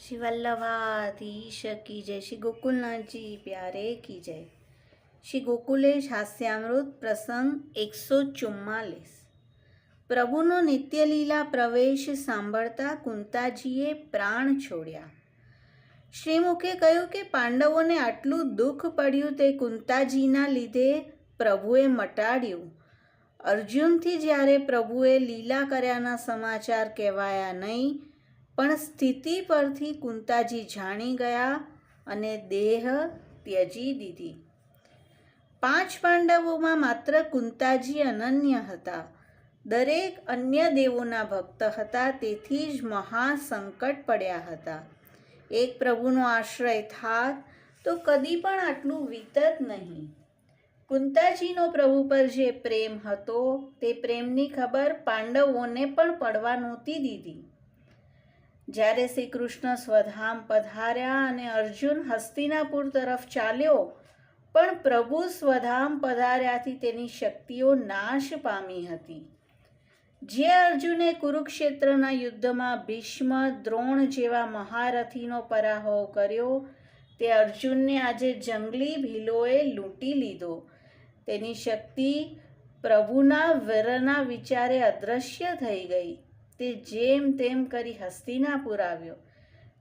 શ્રી વલ્લભાધીશ કી જય શ્રી ગોકુલનાથજી પ્યારે કી જય શ્રી ગોકુલેશ હાસ્યામૃત પ્રસંગ એકસો ચુમ્માલીસ પ્રભુનો નિત્યલીલા પ્રવેશ સાંભળતા કુંતાજીએ પ્રાણ છોડ્યા શ્રીમુખે કહ્યું કે પાંડવોને આટલું દુઃખ પડ્યું તે કુંતાજીના લીધે પ્રભુએ મટાડ્યું। અર્જુનથી જ્યારે પ્રભુએ લીલા કર્યાના સમાચાર કહેવાયા નહીં પણ સ્થિતિ પરથી કુંતાજી જાણી ગયા અને દેહ ત્યજી દીધી. પાંચ પાંડવોમાં માત્ર કુંતાજી અનન્ય હતા. દરેક અન્ય દેવોના ભક્ત હતા, તેથી જ મહાસંકટ પડ્યા હતા. એક પ્રભુનો આશ્રય થાત તો કદી પણ આટલું વીતત નહીં. કુંતાજીનો પ્રભુ પર જે પ્રેમ હતો, તે પ્રેમની ખબર પાંડવોને પણ પડવા નહોતી દીધી. જ્યારે શ્રી કૃષ્ણ સ્વધામ પધાર્યા અને અર્જુન હસ્તિનાપુર તરફ ચાલ્યો, પણ પ્રભુ સ્વધામ પધાર્યાથી તેની શક્તિઓ નાશ પામી હતી. જે અર્જુને કુરુક્ષેત્રના યુદ્ધમાં ભીષ્મ, દ્રોણ જેવા મહારથીનો પરાહવ કર્યો, તે અર્જુનને આજે જંગલી ભીલોએ લૂંટી લીધો. તેની શક્તિ પ્રભુના વિરના વિચારે અદૃશ્ય થઈ ગઈ. તે જેમ તેમ કરી હસ્તિનાપુર આવ્યો.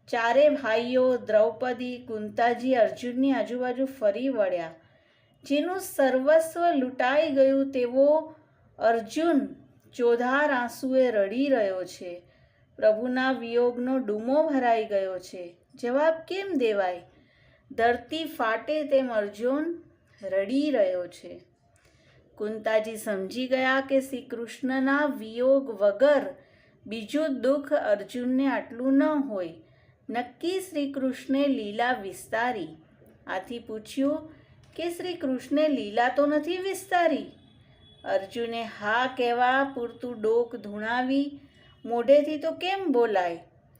ચારે ભાઈઓ દ્રૌપદી, કુંતાજી, અર્જુનની આજુબાજુ ફરી વળ્યા. જેનું સર્વસ્વ લૂંટાઈ ગયું તેવો અર્જુન ચોધાર આંસુએ રડી રહ્યો છે. પ્રભુના વિયોગનો ડૂમો ભરાઈ ગયો છે. જવાબ કેમ દેવાય? ધરતી ફાટે તેમ અર્જુન રડી રહ્યો છે. કુંતાજી સમજી ગયા કે શ્રી કૃષ્ણના વિયોગ વગર બીજું દુઃખ અર્જુનને આટલું ન હોય. નક્કી શ્રી કૃષ્ણે લીલા વિસ્તારી. આથી પૂછ્યું, કે શ્રી કૃષ્ણે લીલા તો નથી વિસ્તારી? અર્જુને હા કહેવા પૂરતું ડોક ધૂણાવી, મોઢેથી તો કેમ બોલાય?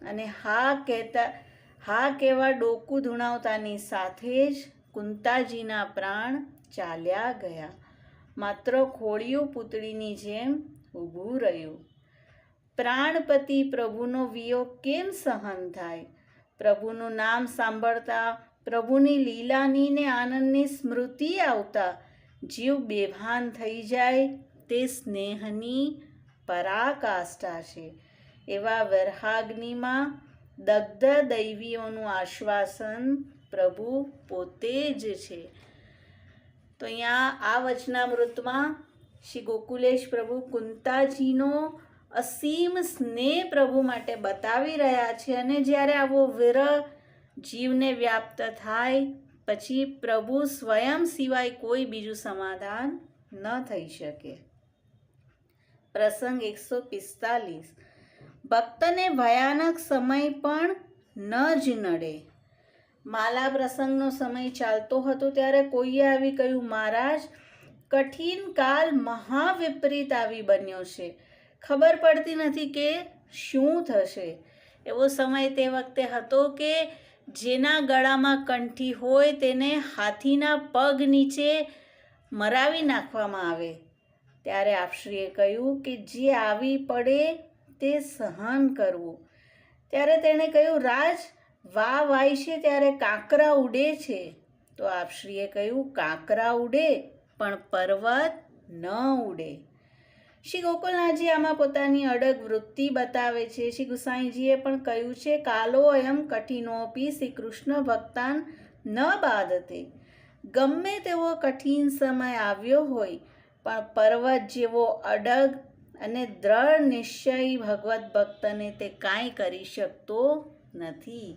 અને હા કહેતા, હા કહેવા ડોકું ધૂણાવતાની સાથે જ કુંતાજીના પ્રાણ ચાલ્યા ગયા. માત્ર ખોળિયું પૂતળીની જેમ ઊભું રહ્યું. પ્રાણપતિ પ્રભુનો વિયોગ કેમ સહન થાય? પ્રભુનું નામ સાંભળતા, પ્રભુની લીલાની ને આનંદની સ્મૃતિ આવતા, જીવ બેભાન થઈ જાય તે સ્નેહની પરાકાષ્ઠા છે. એવા વરહાગ્નિમાં દગ્ધ દૈવીઓનું આશ્વાસન પ્રભુ પોતે જ છે. તો અહીંયા આ વચનામૃતમાં શ્રી ગોકુલેશ પ્રભુ કુંતાજીનો અસીમ સ્નેહ પ્રભુ માટે બતાવી રહ્યા છે અને જ્યારે આવો વિરહ જીવને વ્યાપ્ત થાય, પછી પ્રભુ સ્વયં સિવાય કોઈ બીજું સમાધાન ન થઈ શકે. પ્રસંગ એકસો પિસ્તાલીસ. ભક્તને ભયાનક સમય પણ ન જ નડે. માલા પ્રસંગનો સમય ચાલતો હતો ત્યારે કોઈએ આવી કહ્યું, મહારાજ, કઠિન કાલ મહાવિપરીત આવી બન્યો છે. ખબર પડતી નથી કે શું થશે. એવો સમય તે વખતે હતો કે જેના ગળામાં કંઠી હોય તેને હાથીના પગ નીચે મરાવી નાખવામાં આવે. ત્યારે આપશ્રીએ કહ્યું કે જે આવી પડે તે સહન કરવું. ત્યારે તેણે કહ્યું, રાજ વા વાય છે, ત્યારે કાંકરા ઉડે છે. તો આપશ્રીએ કહ્યું, કાંકરા ઉડે, પણ પર્વત ન ઉડે. શ્રી ગોકુલનાથજી આમાં પોતાની અડગ વૃત્તિ બતાવે છે. શ્રી ગુસાઈજીએ પણ કહ્યું છે, કાલો એમ કઠિનોપી શ્રી કૃષ્ણ ભક્તાન ન બાધતે. ગમે તેવો કઠિન સમય આવ્યો હોય, પણ પર્વત જેવો અડગ અને દ્રઢ નિશ્ચયી ભગવત ભક્તને તે કાંઈ કરી શકતો નથી.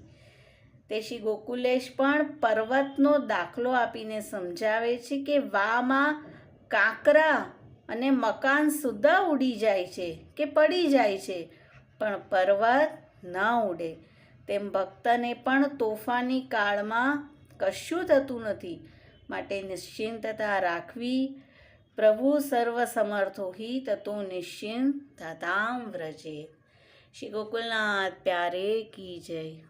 તે શ્રી ગોકુલેશ પણ પર્વતનો દાખલો આપીને સમજાવે છે કે વામાં કાંકરા અને મકાન સુદ્ધા ઉડી જાય છે કે પડી જાય છે. પણ પર્વત ન ઉડે. તેમ ભક્તને પણ તોફાની કાળમાં કશું થતું નથી. માટે નિશ્ચિંતતા રાખવી પ્રભુ સર્વ સમર્થો હિ તતો નિશ્ચિંત થતામ વ્રજે. શ્રી ગોકુલનાથ પ્યારે કી જય.